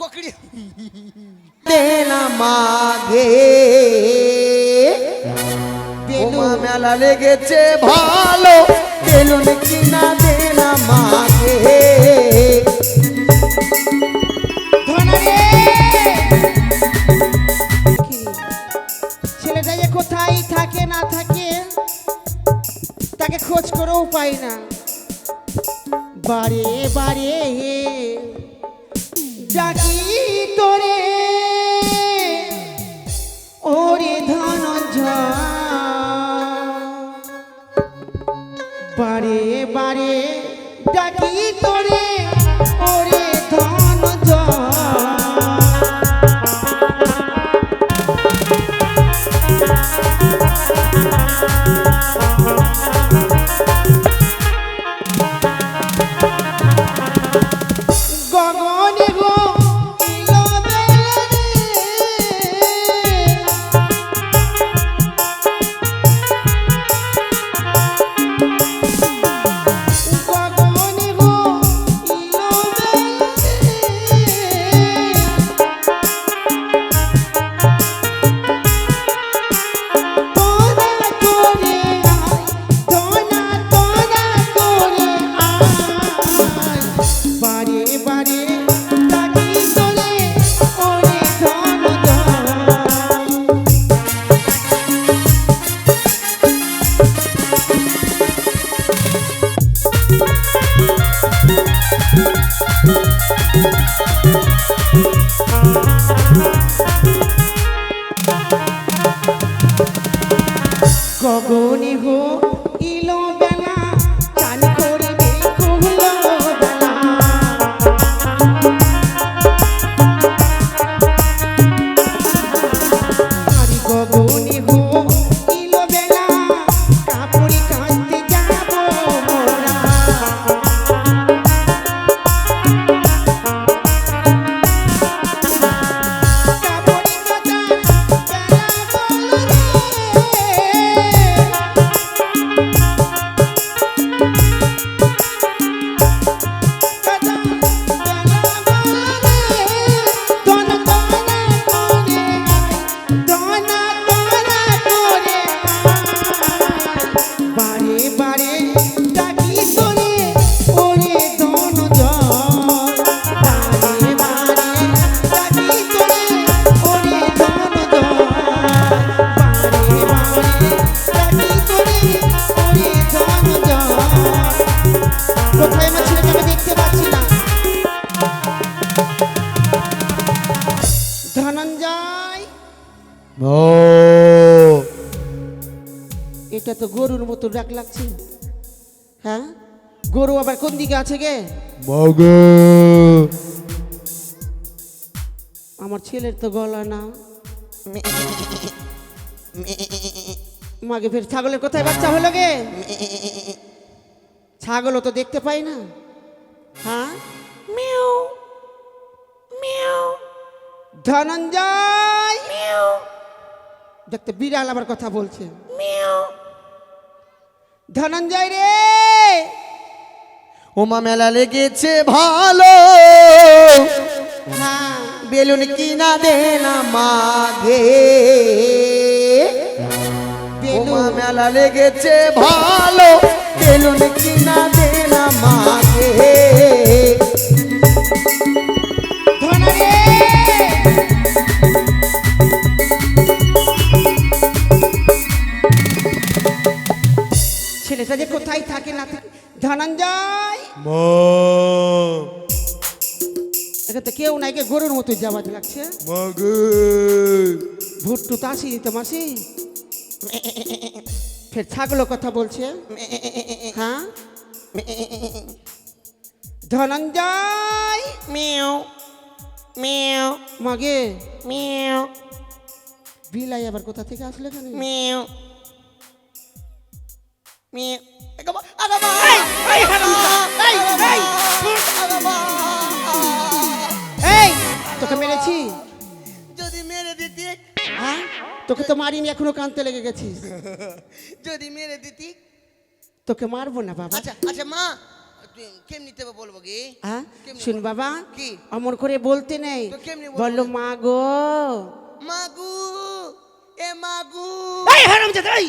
কোকড়ি। দেনা মাগে। ওমা মেলা লেগেছে ভালো। বেলুন কিনা দেনা মাগে? ছেলেটা যে কোথায় থাকে না থাকে তাকে খোঁজ করেও পাই না। বারে বারে। ডাকি তোরে। ওরে ধনঞ্জয়। বারে বারে ডাকি তোরে। গগনে গো এটা তো গরুর মতো ডাক লাগছে। হ্যাঁ? গরু আবার কোন দিকে আছে গে? আমার ছেলের তো গলা না। মাগে ফের ছাগলের কোথায় বাচ্চা হলো গে? ছাগলও তো দেখতে পাই না। হ্যাঁ? মিউ মিউ। ধনঞ্জয়! দেখতে বিড়াল আবার কথা বলছে। মিউ। ধনঞ্জয় রে। ওমা মেলা লেগেছে ভালো। হ্যাঁ। বেলুন কিনা দে না মাঘে ওমা মেলা লেগেছে ভালো। বেলুন কিনা দে না ধনা ছেলেটা যে কোথায় থাকে না থাকে। ধনঞ্জয়! তো কেউ নাই কে গরুর মতো যাওয়াজ লাগছে। ভুট্টু তো আসিনি তো মাসি? ফের ছাগলো কথা বলছে? হ্যাঁ? ধনঞ্জয়! মেও মেও মাগে? মেও বিলাই আবার কোথা থেকে আসলে মিউ। এই এই এই এই আগামা এই তোকে মেরেছি? যদি মেরে দিতি। হ্যাঁ? তোকে তো মারিনি এখনও কানতে লেগে গেছিস। যদি মেরে দিতি। তোকে মারবো না বাবা। আচ্ছা আচ্ছা মা। তুই কেমনি তেবে বলব কি? হ্যাঁ? শুন বাবা। কি? অমর করে বলতে নেই? বলল মা গো। মাগু এ এই হারাম জাদা এই!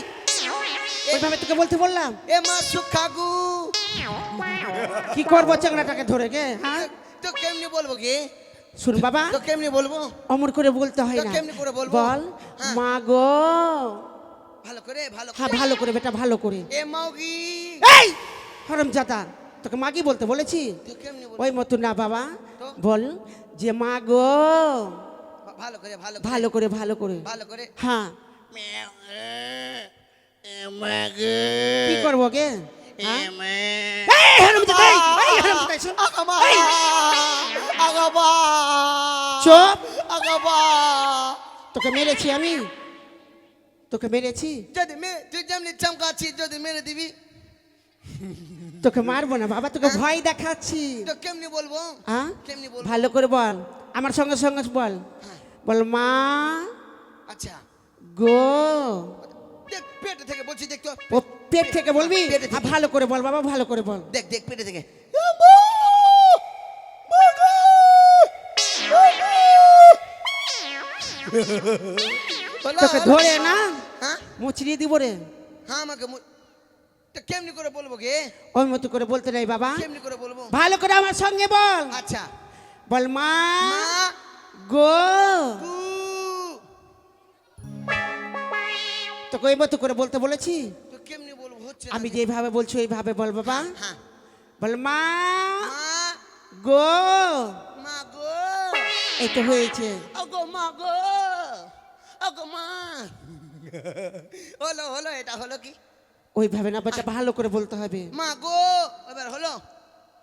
ওইভাবে তোকে বলতে বললাম? এ মা সুখাগু। কি করব চেংড়াটাকে ধরে গে হ্যাঁ? তো কেমনি বলব কি শুন বাবা তো কেমনি বলব? অমর করে বলতে হয় তো না। কেমনি করে বলব? বল হ্যাঁ। মা গো। ভালো করে ভালো হ্যাঁ ভালো করে বেটা ভালো করে। এ মাউগি এই হারাম জাদা তোকে মাগি বলতে বলেছি? তো কেমনি বলব? ওই মতো না বাবা। বল যে মা গো। ভালো করে ভালো করে। ভালো করে ভালো করে। ভালো করে। হ্যাঁ। মাগু কি করব এ হ্যাঁ? তোকে মেরেছি আমি। তোকে মেরেছি। যদি তুই যেমনি চমকাচ্ছিস যদি মেরে দিবি। তোকে মারবো না বাবা তোকে ভয় দেখাচ্ছি। তো কেমনি বলব? হ্যাঁ কেমনি বলব? ভালো করে বল। আমার সঙ্গে সঙ্গে বল। বল মা। আচ্ছা। গো। পেট থেকে বলছি দেখতে ও পেট থেকে বলবি। হ্যাঁ, ভালো করে বল বাবা ভালো করে বল। দেখ দেখ পেটে থেকে। তোকে ধরে না? হ্যাঁ? মুচড়িয়ে দিব রে। হ্যাঁ আমাকে কেমনি করে বলব গে? ওই মতো করে বলতে নাই বাবা। কেমনি করে বলব? ভালো করে আমার সঙ্গে বল। আচ্ছা। বল মা। মা। গো। তোকে মতো করে বলতে বলেছি? তো কেমনি বলব? হচ্ছে আমি। যেভাবে বলছি ওইভাবে বল বাবা হ্যাঁ বল মা। গো। মা গো। এই তো হয়েছে। আগো মা গো। আগো মা। হলো হলো এটা হলো কি? ওইভাবে না বাচ্চা ভালো করে বলতে হবে। মা গো এবার হলো?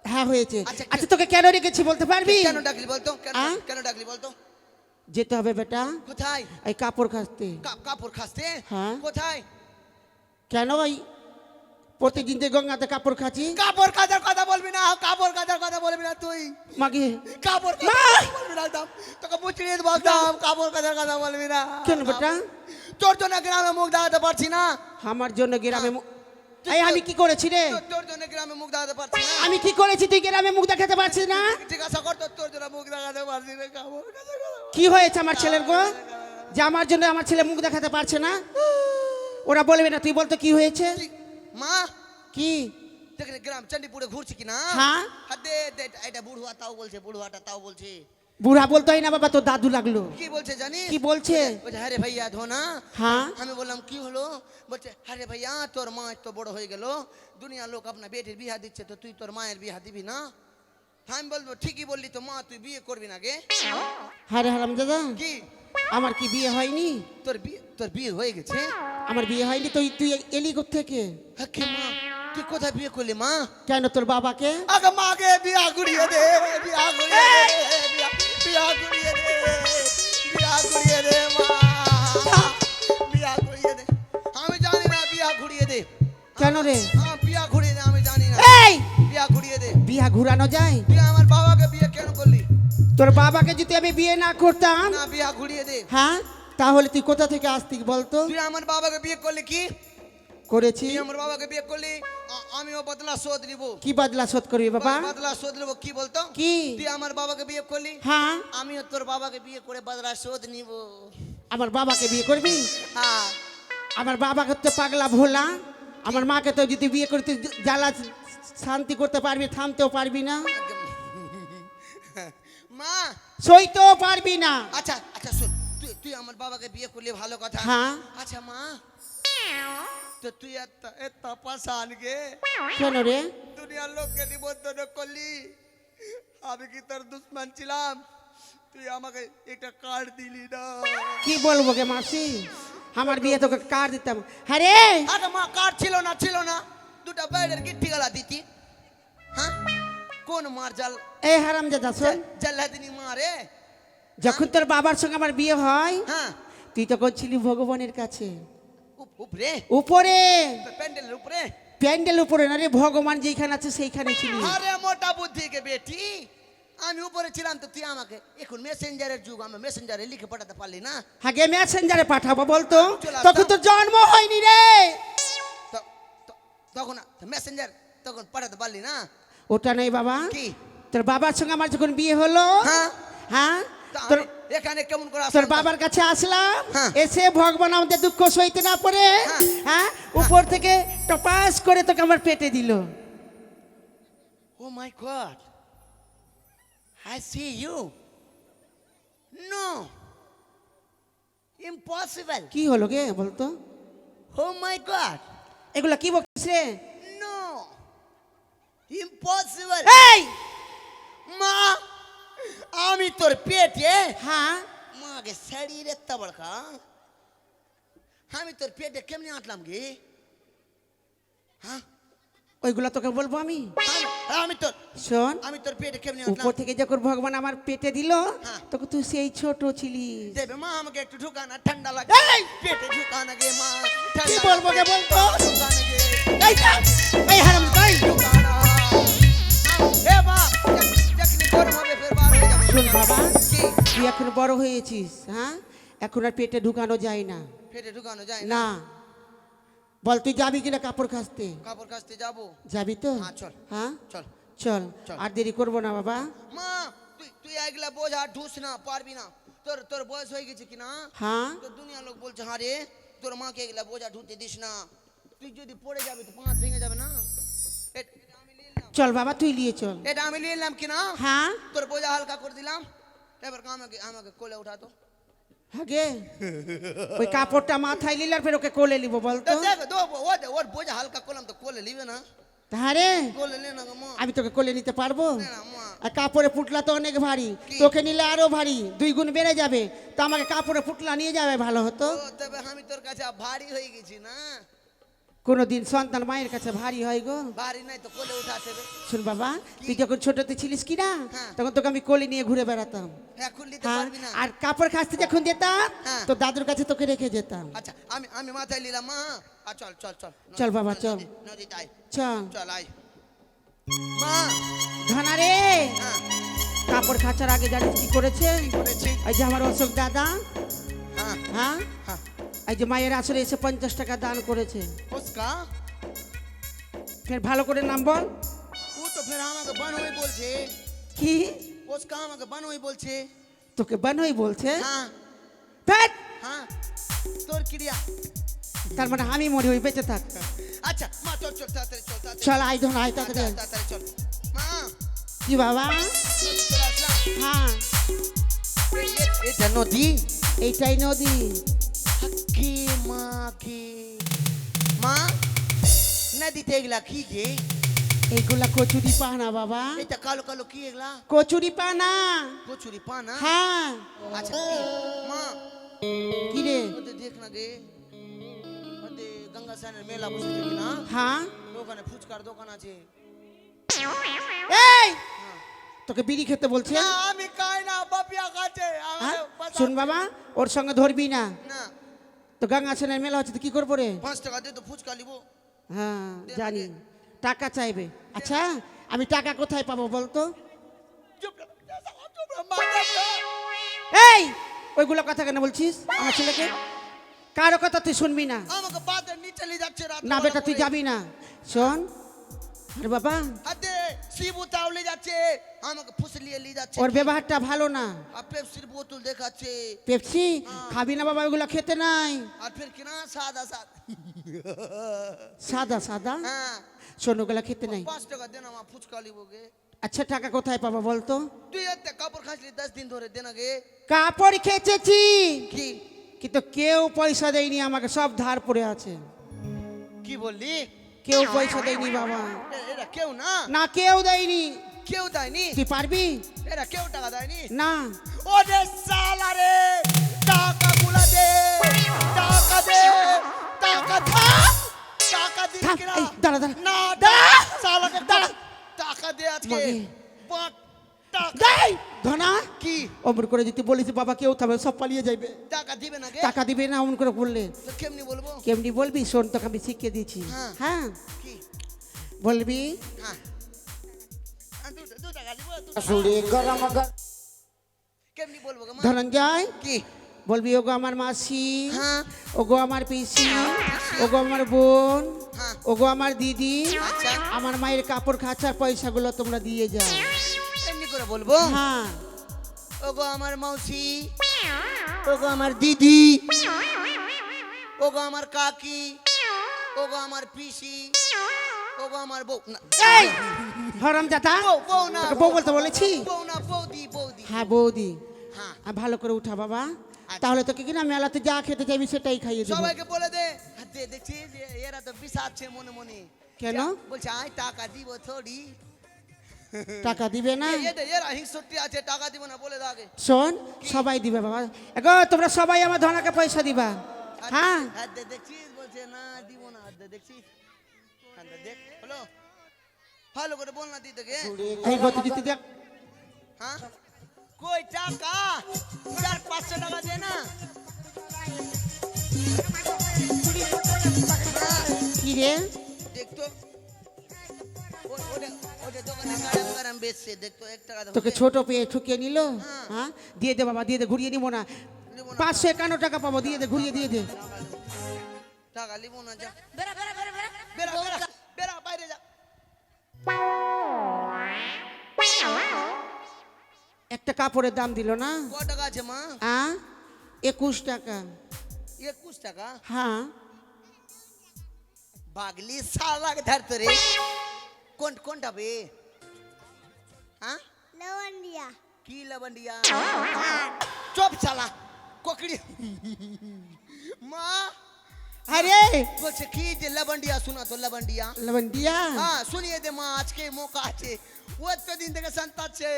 হ্যাঁ হয়েছে। আচ্ছা, আচ্ছা তোকে কেন রেখেছি বলতে পারবি? কেন ডাকলি বলতো? কেন ডাকলি বলতো? যেতে হবে বেটা। কোথায়? এই কাপড় কা- কাপড় খাসতে? হ্যাঁ। কোথায়? কেন ওই প্রতিদিন যে গঙ্গাতে কাপড় খাচ্ছি? কাপড় কাচার কথা বলবি না কাপড় কাচার কথা বলবি না তুই। মাগে। কাপড় বলবি না। তোকে বুঝিয়ে বলতাম কাপড় কাচার কথা বলবি না। কেন বেটা? তোর জন্য গ্রামে মুখ দেখাতে পারছি না। আমার জন্য গ্রামে মু- এই আমি কি করেছি রে? তোর- জন্য গ্রামে মুখ দেখাতে পারছি না। আমি কি করেছি তুই গ্রামে মুখ দেখাতে পারছিস না? জিজ্ঞাসা কর তোর- জন্য মুখ দেখাতে পারছি না কি হয়েছে আমার ছেলের গো? যে আমার জন্য আমার ছেলে মুখ দেখাতে পারছে না? ওরা বলবে না তুই বলতো কি হয়েছে? মা? কি? দেখলে গ্রাম চণ্ডীপুরে ঘুরছি কি না? হ্যাঁ দে দে, এটা বুড়ুয়া তাও বলছে বুড়ুয়াটা তাও বলছে। বুড়া বলতো হয় না বাবা তোর দাদু লাগল। কি বলছে জানিস? কি বলছে? বলছে হ্যাঁ রে ভাইয়া ধোনা। হ্যাঁ? আমি বললাম কি হলো? বলছে আরে ভাইয়া তোর মা তো বড় হয়ে গেল। দুনিয়ার লোক আপনার বেটির বিয়া দিচ্ছে তো তুই তোর মায়ের বিয়া দিবি না? হ্যাঁ আমি বলব ঠিকই বললি তো মা তুই বিয়ে করবি না গে। হ্যাঁ রে হারাম দাদা। কি? আমার কি বিয়ে হয়নি? তোর বিয়ে তোর বিয়ে হয়ে গেছে? আমার বিয়ে হয়নি তুই তুই এলি থেকে? হ্যাঁ মা? তুই কোথায় বিয়ে করলি মা? কেন তোর বাবাকে? আগে মাকে বিয়া ঘুরিয়ে দে বিয়া ঘুরিয়ে দে বিয়া- বিয়া দে বিয়া ঘুরিয়ে দে মা। বিয়া ঘুরিয়ে দে। আমি জানি না বিয়া ঘুরিয়ে দে। কেন রে? হ্যাঁ বিয়া ঘুরিয়ে দে আমি জানি না। এই! বিয়া ঘুরিয়ে দে। বিয়া ঘুরানো যায়? তুই আমার বাবাকে বিয়ে কেন করলি? তোর বাবাকে যদি আমি বিয়ে না করতাম? না বিয়া ঘুরিয়ে দে। হ্যাঁ? তাহলে তুই কোথা থেকে আসতি বলতো? তুই আমার বাবাকে বিয়ে করলি কি? করেছি। আমার বাবাকে বিয়ে করলি আমিও বদলা শোধ নিব। কি বদলা শোধ করবি বাবা? বদলা শোধ নেব কি বলতো? কি? তুই আমার বাবাকে বিয়ে করলি হ্যাঁ। আমিও তোর বাবাকে বিয়ে করে বদলা শোধ নিব। আমার বাবাকে বিয়ে করবি? হ্যাঁ। আমার বাবাকে তো পাগলা ভোলা। আমার মাকে তো যদি বিয়ে করতে জ্বালা শান্তি করতে পারবি থামতেও পারবি না। মা! সইতেও পারবি না। আচ্ছা আচ্ছা শোন তুই তুই আমার বাবাকে বিয়ে করলে ভালো কথা। হ্যাঁ। আচ্ছা মা। তো তুই এত এত পাশান গে কেন রে? দুনিয়ার লোককে নিবন্ধন করলি। আমি কি তোর দুশ্মন ছিলাম? তুই আমাকে একটা কার্ড দিলি না। কি বলব গে মাসি? আমার বিয়ে তোকে কার দিতাম। হ্যাঁ রে! আরে মা কার্ড ছিল না ছিল না। দুটা বাইরের গিট্টি গলা দিতি। হ্যাঁ? কোন মার জাল? এই হারাম দাদা শোন। জাল্লাদিনী মা রে। যখন তোর বাবার সঙ্গে আমার বিয়ে হয় হ্যাঁ। তুই তখন ছিলি ভগবানের কাছে। উপরে। উপরে। প্যান্ডেলের উপরে। প্যান্ডেল উপরে না রে ভগবান যেখানে আছে সেইখানে ছিলি। আরে মোটা বুদ্ধি কে বেটি আমি উপরে ছিলাম তো তুই আমাকে। এখন মেসেঞ্জারের যুগ আমি মেসেঞ্জারে লিখে পাঠাতে পারলি না। আগে মেসেঞ্জারে পাঠাবো বলতো। তখন তোর জন্ম হয়নি রে। তো- তো- তখন মেসেঞ্জার তখন পাঠাতে পারলি না। ওটা নেই বাবা। কি? তোর বাবার সঙ্গে আমার যখন বিয়ে হলো হ্যাঁ। হ্যাঁ? তোর এখানে কেমন করে তোর বাবার কাছে আসলাম হ্যাঁ। এসে ভগবান আমাদের দুঃখ সইতে না পারে হ্যাঁ। হ্যাঁ উপর থেকে টপাস করে তোকে আমার পেটে দিল Oh my God. I see you. No. Impossible. কি হলো গে বলতো Oh my God. এগুলো কি বলছিস রে No. Impossible. এই মা আমি তোর পেটে? হ্যাঁ। মাকে শরীর এত বড়কা আমি তোর পেটে কেমনি আটলাম গে? হ্যাঁ? ওইগুলো তোকে বলব আমি? আমি- আমি তোর শোন আমি তোর পেটে কেমনি উপর থেকে যখন ভগবান আমার পেটে দিল হ্যাঁ। তখন তুই সেই ছোট ছিলি। দেবে মা আমাকে একটু ঢুকানা ঠান্ডা লাগে। এই! পেটে ঢুকানা গে মা কি বলব গে ঢুকানা এই এই হারাম এই! ঢুকানা এ মা শোন বাবা তুই এখন বড় হয়েছিস হ্যাঁ? এখন আর পেটে ঢুকানো যায় না। পেটে ঢুকানো যায় না। বল তুই যাবি কিনা কাপড় কাচতে? কাপড় কাচতে যাব। যাবি তো? হ্যাঁ, চল। হ্যাঁ? চল। চল। আর দেরি করব না বাবা। মা তুই তুই এগুলা বোঝা ঢুস না পারবি না। তোর তোর বয়স হয়ে গেছে কিনা? হ্যাঁ? তো দুনিয়া লোক বলছে হ্যাঁ রে তোর মাকে এগুলা বোঝা ঢুকতে দিস না। তুই যদি পড়ে যাবে তো পাঁচ ভেঙে যাবে না? চল বাবা তুই নিয়ে চল। এটা আমি নিয়ে নিলাম কি না? হ্যাঁ? তোর বোঝা হালকা করে দিলাম। এবার আমাকে আমাকে কোলে উঠাতো হাগে ওই কাপড়টা মাথায় নিলে আর ফের ওকে কোলে নিব বলতো। তো দেখ ও দে, ওর বোঝা হালকা করলাম তো কোলে নিবে না। তাহারে? আমি তোকে কোলে নিতে পারব? আর কাপড়ে পুটলা তো অনেক ভারী? তোকে নিলে আরও ভারী। দুই গুণ বেড়ে যাবে। তো আমাকে কাপড়ে পুটলা নিয়ে যাবে ভালো হতো। তবে আমি তোর কাছে ভারী হয়ে গেছি না। কোনোদিন সন্তান মায়ের কাছে ভারী হয় গো। ভারী নাই তো কোলে উঠাতে শুন বাবা তুই যখন ছোটতে ছিলিস কি না হ্যাঁ। তখন তোকে আমি কোলে নিয়ে ঘুরে বেড়াতাম। এখন নিতে হ্যাঁ পারবি না। আর কাপড় কাচতে যখন যেতাম হ্যাঁ। তো দাদুর কাছে তোকে রেখে যেতাম। আচ্ছা আমি আমি মাথায় নিলাম মা। চল চল চল। চল বাবা, চল। চল। চল আয়। মা। ধনা রে কাপড় কাচার আগে জানিস কি করেছে? করেছি? এই যে আমার অশোক দাদা। হ্যাঁ? হ্যাঁ। এই যে মায়ের আসলে এসে পঞ্চাশ টাকা দান করেছে उसका ফের ভালো করে নাম বল वो तो फिर আমাকে বানোই বলছে কি उसका আমাকে বানোই বলছে তোকে বানই বলছে হ্যাঁ ফেট! হ্যাঁ তোর ক্রিয়া তার মানে আমি মরি ওই বেঁচে থাক আচ্ছা মা চল চল তাড়াতাড়ি চল তাড়াতাড়ি চল আই ধন আয় চল, তাড়াতাড়ি আয়। তাড়াতাড়ি চল মা কি বাবা নদী চলে আসলাম হ্যাঁ এ- এ- এটা নদী এইটাই নদী মা কে মা নদীতে এগুলা কি গে এইগুলা কচুরি পানা বাবা এটা কালো কালো কি এগুলা কচুরি পানা কচুরি পানা হ্যাঁ আচ্ছা মা কি রে দেখ না গে গঙ্গা স্নানের মেলা বসেছে কি না হ্যাঁ ওখানে ফুচকার দোকান আছে এই তোকে বিড়ি খেতে বলছে না আমি খাই না বাপিয়া হ্যাঁ শুন বাবা ওর সঙ্গে ধরবি না না তো গঙ্গা সেনের মেলা হচ্ছে তো কি করব রে? পাঁচ টাকা দিয়ে তো ফুচকা নিবো। হ্যাঁ জানি। টাকা চাইবে। আচ্ছা আমি টাকা কোথায় পাবো বলতো। এই ওইগুলো কথা কেন বলছিস? আমার ছেলেকে? কারও কথা তুই শুনবি না। আমাকে বাদের নিচে নিয়ে যাচ্ছে না বেটা তুই যাবি না। শোন। আরে বাবা। হাতে শিবু তাওলে যাচ্ছে। আমাকে ফুসলিয়ে নিয়ে যাচ্ছে ওর ব্যবহারটা ভালো না। আর পেপসির বোতল দেখাচ্ছে। পেপসি? খাবি না বাবা ওইগুলো খেতে নাই। আর ফির কিনা? সাদা সাদা। সাদা সাদা? হ্যাঁ। শোন ওগুলো খেতে নাই। পাঁচ টাকা দেন আমার ফুচকা লিবোগে আচ্ছা টাকা কোথায় পাবো বলতো তুই এতে কাপড় খাসলি দশ দিন ধরে দেন আগে কাপড় খেচেছি। কি? কিন্তু কেউ পয়সা দেয়নি আমাকে সব ধার পড়ে আছে। কি বললি? কেউ পয়সা দেয়নি বাবা। কেউ না? না কেউ দেয়নি। কেউ দেয়নি। তুই পারবি? এরা কেউ টাকা দেয়নি। না। ওরে সালা রে টাকা গুলা দে টাকা দে টাকা দে টাকা দে কিনা? দাঁড়া, দাঁড়া। না দাঁড়া। সালাকে দাঁড়া। টাকা দে আজকে। পাঁচ দেই ধনা। কি? অমর করে যদি বলিস বাবা কেউ সব পালিয়ে যাইবে। টাকা দিবে না কে? টাকা দিবে না অমন করে বললে। কেমনি বলব? কেমনি বলবি? শোন তোকে আমি শিখিয়ে দিয়েছি। হ্যাঁ। হ্যাঁ। বলবি হ্যাঁ। কেমনি বলব ধনঞ্জয় কি? বলবি ওগো আমার মাসি হ্যাঁ। ওগো আমার পিসি ওগো আমার বোন হ্যাঁ। ওগো আমার দিদি আচ্ছা। আমার মায়ের কাপড় খাঁচার পয়সাগুলো তোমরা দিয়ে যাও। এমনি করে বলব? হ্যাঁ। ওগো আমার মাউসি ওগো আমার দিদি ওগো আমার কাকি ওগো আমার পিসি আমার বউ না। এই! হরম দাদা বউ বউ না বউ। বলতে বলেছি? বউ না বৌদি বৌদি। হ্যাঁ বৌদি। হ্যাঁ। ভালো করে উঠা বাবা। তাহলে তোকে কিনা মেলাতে যা খেতে চাইবি সেটাই খাইয়ে দেবো। সবাইকে বলে দে। দেখছি এরা তো বিষাচ্ছে মনে মনে। কেন? বলছে আয় টাকা দিব থোড়ি। টাকা দিবে না? আছে টাকা দিব না বলে দাগে শোন সবাই দিবে বাবা। এগো তোমরা সবাই আমার ধনাকে পয়সা দিবা। হ্যাঁ। হাতে দেখছিস বলছে না দিব না। হাতে হাতে দেখ হলো। ভালো করে বল না দিদিকে এই গত দিতে দেখ। হ্যাঁ? কই টাকা? চার পাঁচশো টাকা দে না। হ্যাঁ, কি রে? দেখতো। তোকে ছোট পেয়ে ঠুকিয়ে নিল? হ্যাঁ। দিয়ে দে বাবা দিয়ে দে ঘুরিয়ে নিবো না। পাঁচশো একান্ন টাকা পাবো দিয়ে দে ঘুরিয়ে দিয়ে দে। টাকা লিবো না, যা। বেরা, বেরা, বেরা, বাইরে তা কাপড়ের দাম দিল না ক টাকা আছে মা হ্যাঁ একুশ টাকা একুশ টাকা হ্যাঁ বাগলি সালাক ধরতো রে কোন কোনটা বে হ্যাঁ লবণডিয়া কি লবণডিয়া চোপ চালা কোকড়ি মা अरे कुछ खीज लवंडिया सुना तो लवंडिया लवंडिया हाँ सुनिए दे माँ आज के मौका छे वो तो दिन तक संता छे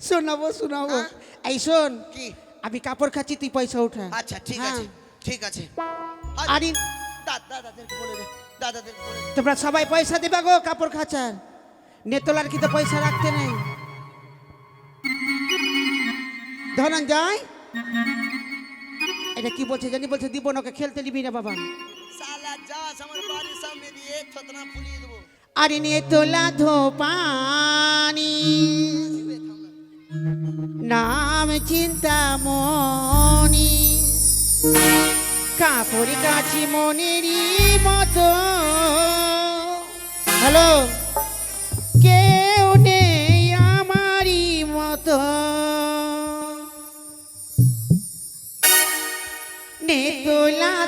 শোনাবো শোনাবো হ্যাঁ? এই শোন কি? আমি কাপড় খাচ্ছি তুই পয়সা উঠা। আচ্ছা ঠিক হ্যাঁ। আছে ঠিক আছে। আরে দাদাদেরকে বলে দে দাদাদেরকে বলে তোমরা সবাই পয়সা দিবা গো কাপড় খাঁচার। নেতলার কি তো পয়সা রাখতে নেই। ধনঞ্জয় এটা কি বলছে জানি? বলছে দিব না খেলতে দিবি না বাবা। সালা যাস আমার বাড়ির সামনে দিয়ে ছতনা ফুলিয়ে দেবো। আরে নিয়ে তোলা ধোপানি। নাম চিন্তামণি কাপড় কাছি মনেরই মতো। হ্যালো? কেউ নেই আমারই মতো। নে তোলা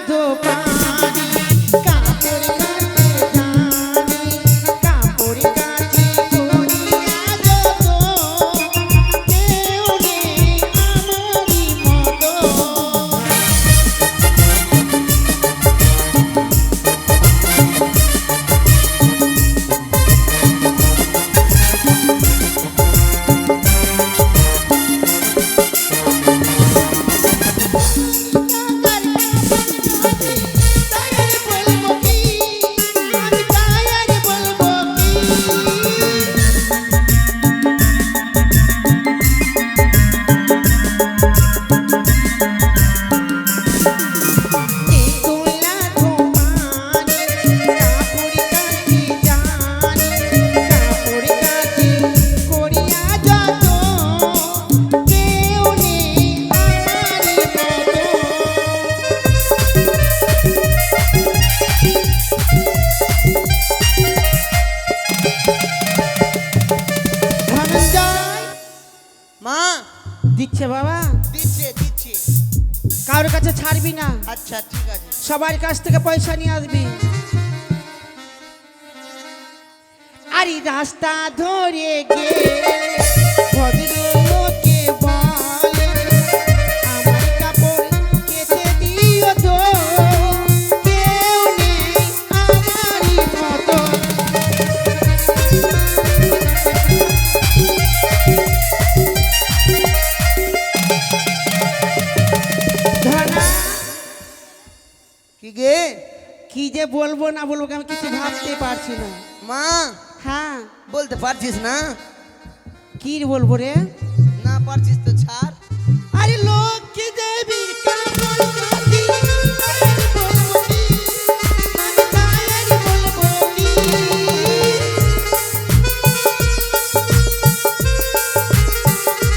দিচ্ছে বাবা। দিচ্ছে দিচ্ছে। কারোর কাছে ছাড়বি না। আচ্ছা ঠিক আছে। সবার কাছ থেকে পয়সা নিয়ে আসবি। আরে রাস্তা ধরে গেলে বলব না বলব আমি কিছু ভাবতে পারছি না। মা হ্যাঁ। বলতে পারছিস না? কি বলব রে? না পারছিস তো ছাড়। আরে লোক